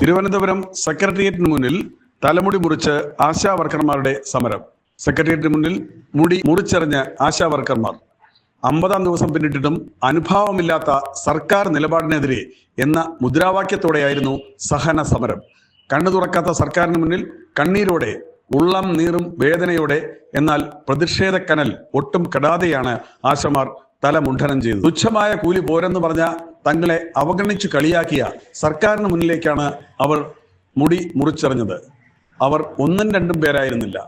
തിരുവനന്തപുരം സെക്രട്ടേറിയറ്റിന് മുന്നിൽ തലമുടി മുറിച്ച് ആശാവർക്കർമാരുടെ സമരം. സെക്രട്ടേറിയറ്റിന് മുന്നിൽ മുടി മുറിച്ചെറിഞ്ഞ് ആശാവർക്കർമാർ. അമ്പതാം ദിവസം പിന്നിട്ടിട്ടും അനുഭാവമില്ലാത്ത സർക്കാർ നിലപാടിനെതിരെ എന്ന മുദ്രാവാക്യത്തോടെയായിരുന്നു സഹന സമരം. കണ്ണു തുറക്കാത്ത സർക്കാരിന് മുന്നിൽ കണ്ണീരോടെ ഉള്ളം നീറും വേദനയോടെ എന്നാൽ പ്രതിഷേധക്കനൽ ഒട്ടും കെടാതെയാണ് ആശമാർ തല മുണ്ഠനം ചെയ്തത്. തുച്ഛമായ കൂലി പോരെന്ന് പറഞ്ഞ തങ്ങളെ അവഗണിച്ച് കളിയാക്കിയ സർക്കാരിന് മുന്നിലേക്കാണ് അവർ മുടി മുറിച്ചെറിഞ്ഞത്. അവർ ഒന്നും രണ്ടും പേരായിരുന്നില്ല.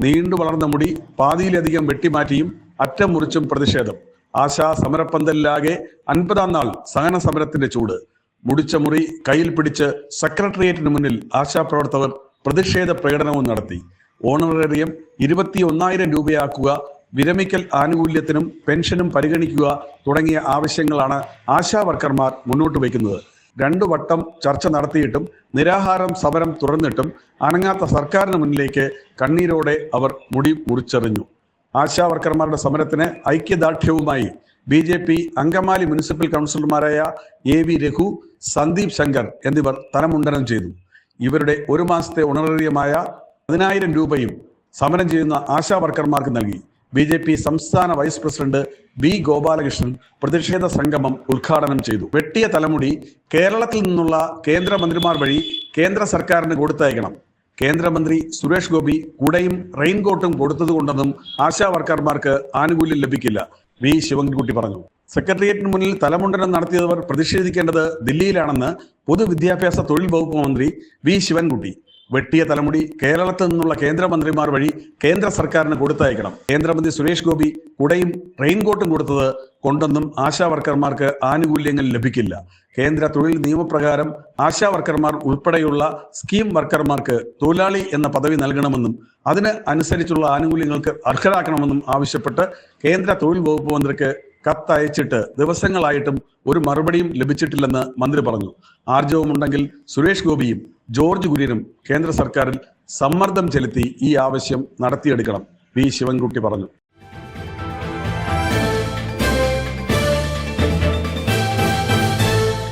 നീണ്ടു വളർന്ന മുടി പാതിയിലധികം വെട്ടിമാറ്റിയും അറ്റം മുറിച്ചും പ്രതിഷേധം. ആശാ സമരപ്പന്തലിലാകെ അൻപതാം നാൾ സഹന സമരത്തിന്റെ ചൂട്. മുടിച്ച മുറി കയ്യിൽ പിടിച്ച് സെക്രട്ടേറിയറ്റിന് മുന്നിൽ ആശാ പ്രവർത്തകർ പ്രതിഷേധ പ്രകടനവും നടത്തി. ഓണറേറിയം ഇരുപത്തി ഒന്നായിരം രൂപയാക്കുക വിരമിക്കൽ ആനുകൂല്യത്തിനും പെൻഷനും പരിഗണിക്കുക തുടങ്ങിയ ആവശ്യങ്ങളാണ് ആശാ വർക്കർമാർ മുന്നോട്ട് വയ്ക്കുന്നത്. രണ്ടു വട്ടം ചർച്ച നടത്തിയിട്ടും നിരാഹാരം സമരം തുറന്നിട്ടും അനങ്ങാത്ത സർക്കാരിന് മുന്നിലേക്ക് കണ്ണീരോടെ അവർ മുടി മുറിച്ചെറിഞ്ഞു. ആശാ വർക്കർമാരുടെ സമരത്തിന് ഐക്യദാർഢ്യവുമായി B J P Angamaly municipal കൗൺസിലർമാരായ എ വി രഘു സന്ദീപ് ശങ്കർ എന്നിവർ തലമുണ്ടനം ചെയ്തു. ഇവരുടെ ഒരു മാസത്തെ ഉണറേറിയമായ പതിനായിരം രൂപയും സമരം ചെയ്യുന്ന ആശാ വർക്കർമാർക്ക് നൽകി. ബി ജെ പി സംസ്ഥാന വൈസ് പ്രസിഡന്റ് ബി ഗോപാലകൃഷ്ണൻ പ്രതിഷേധ സംഗമം ഉദ്ഘാടനം ചെയ്തു. വെട്ടിയ തലമുടി കേരളത്തിൽ നിന്നുള്ള കേന്ദ്രമന്ത്രിമാർ വഴി കേന്ദ്ര സർക്കാരിന് കൊടുത്തയക്കണം. കേന്ദ്രമന്ത്രി സുരേഷ് ഗോപി കുടയും റെയിൻകോട്ടും കൊടുത്തതുകൊണ്ടെന്നും ആശാ വർക്കർമാർക്ക് ആനുകൂല്യം ലഭിക്കില്ല. വി ശിവൻകുട്ടി പറഞ്ഞു. സെക്രട്ടേറിയറ്റിന് മുന്നിൽ തലമുണ്ടനം നടത്തിയവർ പ്രതിഷേധിക്കേണ്ടത് ദില്ലിയിലാണെന്ന് പൊതുവിദ്യാഭ്യാസ തൊഴിൽ വകുപ്പ് മന്ത്രി വി ശിവൻകുട്ടി. വെട്ടിയ തലമുടി കേരളത്തിൽ നിന്നുള്ള കേന്ദ്രമന്ത്രിമാർ വഴി കേന്ദ്ര സർക്കാരിന് കൊടുത്തയക്കണം. കേന്ദ്രമന്ത്രി സുരേഷ് ഗോപി കുടയും റെയിൻകോട്ടും കൊടുത്തത് കൊണ്ടൊന്നും ആശാ വർക്കർമാർക്ക് ആനുകൂല്യങ്ങൾ ലഭിക്കില്ല. കേന്ദ്ര തൊഴിൽ നിയമപ്രകാരം ആശാ വർക്കർമാർ ഉൾപ്പെടെയുള്ള സ്കീം വർക്കർമാർക്ക് തൊഴിലാളി എന്ന പദവി നൽകണമെന്നും അതിന് അനുസരിച്ചുള്ള ആനുകൂല്യങ്ങൾക്ക് അർഹരാക്കണമെന്നും ആവശ്യപ്പെട്ട് കേന്ദ്ര തൊഴിൽ വകുപ്പ് മന്ത്രിക്ക് കത്തയച്ചിട്ട് ദിവസങ്ങളായിട്ടും ഒരു മറുപടിയും ലഭിച്ചിട്ടില്ലെന്ന് മന്ത്രി പറഞ്ഞു. ആർജവമുണ്ടെങ്കിൽ സുരേഷ് ഗോപിയും ജോർജ് കുര്യനും കേന്ദ്ര സർക്കാരിൽ സമ്മർദ്ദം ചെലുത്തി ഈ ആവശ്യം നടത്തിയെടുക്കണം. വി. ശിവൻകുട്ടി പറഞ്ഞു.